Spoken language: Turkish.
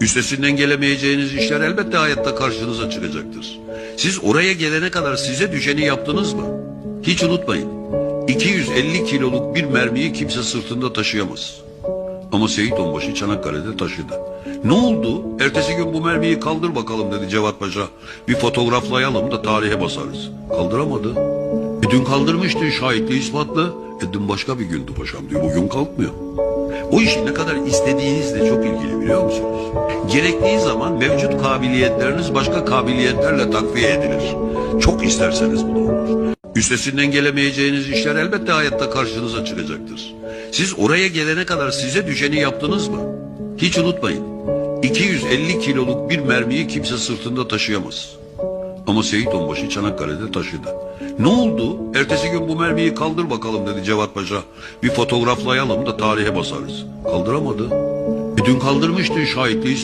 Üstesinden gelemeyeceğiniz işler elbette hayatta karşınıza çıkacaktır. Siz oraya gelene kadar size düşeni yaptınız mı? Hiç unutmayın. 250 kiloluk bir mermiyi kimse sırtında taşıyamaz. Ama Seyit Onbaşı Çanakkale'de taşıdı. Ne oldu? Ertesi gün bu mermiyi kaldır bakalım dedi Cevat Paşa. Bir fotoğraflayalım da tarihe basarız. Kaldıramadı. E dün kaldırmıştı şahitli ispatlı. E dün başka bir gündü paşam diyor. Bugün kalkmıyor. O işi ne kadar istediğinizle çok ilgili biliyor musunuz? Gerektiği zaman mevcut kabiliyetleriniz başka kabiliyetlerle takviye edilir. Çok isterseniz bu olur. Üstesinden gelemeyeceğiniz işler elbette hayatta karşınıza çıkacaktır. Siz oraya gelene kadar size düşeni yaptınız mı? Hiç unutmayın. 250 kiloluk bir mermiyi kimse sırtında taşıyamaz. Ama Seyit Onbaşı Çanakkale'de taşıdı. Ne oldu? Ertesi gün bu mermiyi kaldır bakalım dedi Cevat Paşa. Bir fotoğraflayalım da tarihe basarız. Kaldıramadı. E dün kaldırmıştı şahitliği